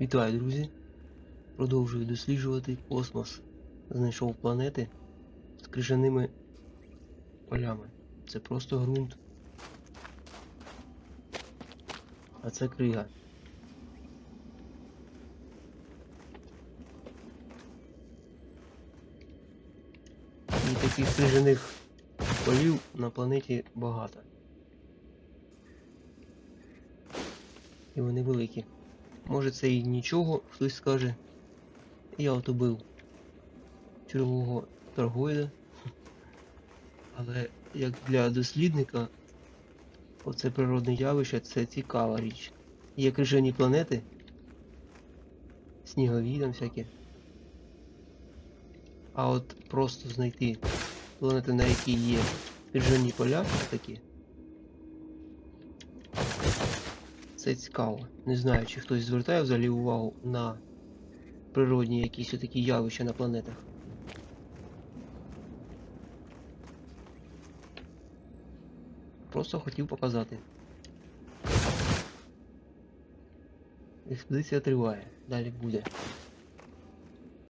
Вітаю, друзі! Продовжую досліджувати космос. Знайшов планети з крижаними полями. Це просто ґрунт. А це крига. І таких крижаних полів на планеті багато. І вони великі. Може це і нічого, хтось скаже. Я от убив чергового торгоїда. Але як для дослідника, оце природне явище це цікава річ. Є крижані планети, снігові там всякі. А от просто знайти планети, на якій є крижані поля такі. Це цікаво. Не знаю, чи хтось звертає взагалі увагу на природні якісь такі явища на планетах. Просто хотів показати. Експедиція триває. Далі буде.